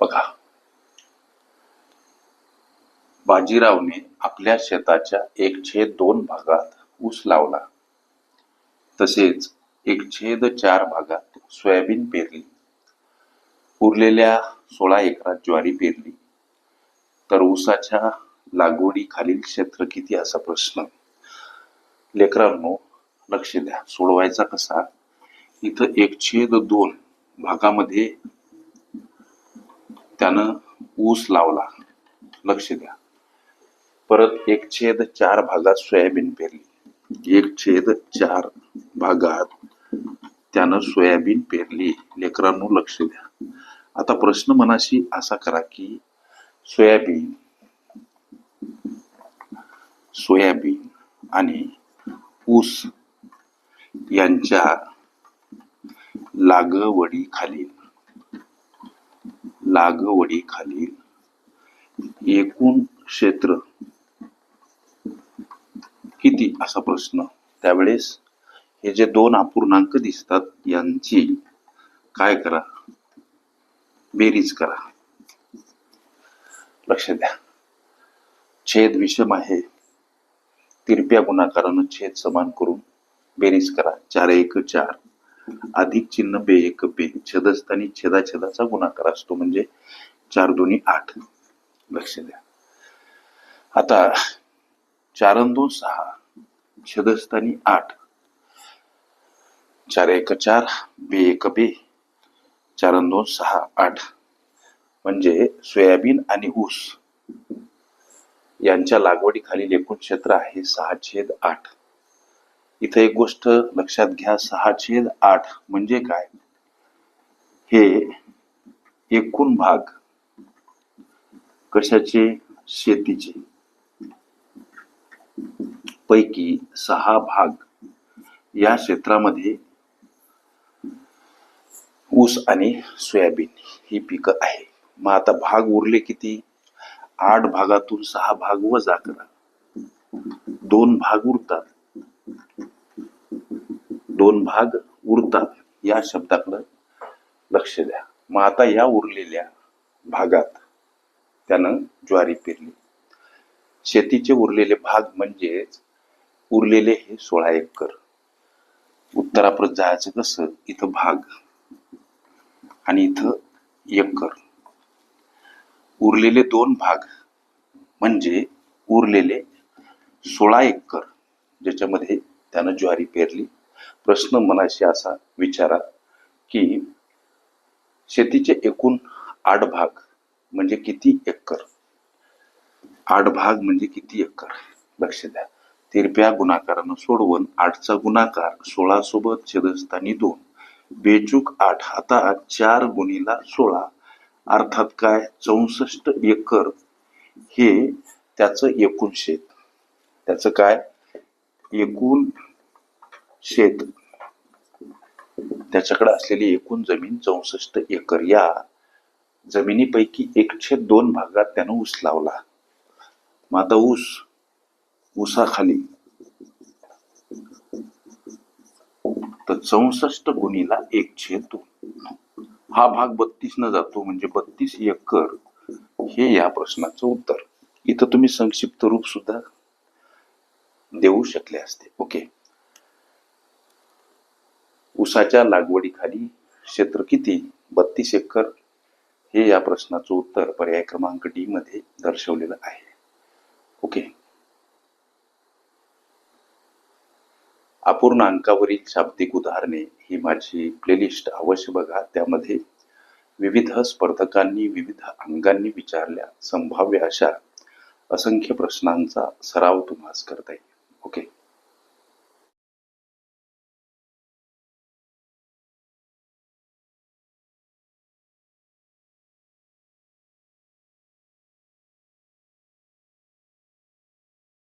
बघा. बाजीरावने आपल्या शेताच्या एक छेद दोन भागात ऊस लावला. तसेच एक छेद चार भागात सोयाबीन पेरली. उरलेल्या सोळा एकरात ज्वारी पेरली. तर ऊसाच्या लागवडी खालील क्षेत्र किती? असा प्रश्न. लेकरांनो लक्ष द्या. सोडवायचा कसा? इथं एक छेद दोन भागामध्ये त्यानं ऊस लावला. लक्ष द्या. परत एक छेद चार भागात सोयाबीन पेरली. एक छेद चार भागात त्यानं सोयाबीन पेरली. लेकरांनो लक्ष द्या. आता प्रश्न मनाशी असा करा की सोयाबीन सोयाबीन आणि ऊस यांच्या लागवडीखालील लागवडीखालील एकूण क्षेत्र किती? असा प्रश्न. त्यावेळेस हे जे दोन अपूर्णांक दिसतात यांची काय करा? बेरीज करा. लक्ष द्या छेद विषम आहे. तिरप्या गुणाकारानं छेद समान करून बेरीज करा. चार एक चार. अधिक चिन्ह बे एक बे छेदस्थानी छेदाछेदाचा गुणाकार असतो. म्हणजे चार दोन्ही आठ. लक्ष द्या. आता चार दोन सहा. छेदस्थानी आठ. चार एक चार बे एक बे. चार दोन सहा आठ. म्हणजे सोयाबीन आणि ऊस. यांच्या लागवडीखालील एकूण क्षेत्र आहे सहा छेद आठ. इथं एक गोष्ट लक्षात घ्या सहा छेद आठ म्हणजे काय? हे एकूण भाग कशाचे? शेतीचे. पैकी सहा भाग या क्षेत्रामध्ये ऊस आणि सोयाबीन ही पिकं आहे. मग आता भाग उरले किती? आठ भागातून सहा भाग वजा करा. दोन भाग उरतात. दोन भाग उरतात. या शब्दाकडं लक्ष द्या. मग आता या उरलेल्या भागात त्यानं ज्वारी पेरली. शेतीचे उरलेले भाग म्हणजेच उरलेले हे सोळा एकर. उत्तराप्रत जायचं कसं? इथं भाग आणि इथं एकर. उरलेले दोन भाग म्हणजे उरलेले सोळा एकर ज्याच्यामध्ये त्यानं ज्वारी पेरली. प्रश्न मनाशी असा विचारा की शेतीचे एकूण आठ भाग म्हणजे किती एकर? आठ भाग म्हणजे किती एकर? लक्ष द्या. तिरप्या गुणाकारानं सोडवून आठचा गुणाकार सोळा सोबत छेदस्थानी दोन. बेचूक आठ आता चार गुणीला सोळा. अर्थात काय? चौसष्ट एकर हे त्याचं एकूण शेत. त्याचं काय? एकूण शेत. त्याच्याकडे असलेली एकूण जमीन चौसष्ट एकर. या जमिनीपैकी एकशे दोन भागात त्यानं ऊस लावला. मग आता ऊस ऊसाखाली. तर चौसष्ट गुणीला एक छेद दोन. हा भाग बत्तीस न जातो म्हणजे बत्तीस एकर. हे या प्रश्नाचं उत्तर. इथं तुम्ही संक्षिप्त रूप सुद्धा देऊ शकले असते. ओके? उसाच्या लागवडीखाली क्षेत्र किती? बत्तीस एकर? हे या प्रश्नाचं उत्तर पर्याय क्रमांक डी मध्ये दर्शवलेलं आहे. ओके. अपूर्ण अंकावरील शाब्दिक उदाहरणे ही माझी प्लेलिस्ट अवश्य बघा. त्यामध्ये विविध स्पर्धकांनी विविध अंगांनी विचारल्या संभाव्य अशा असंख्य प्रश्नांचा सराव तुम्हाला करता येईल. ओके.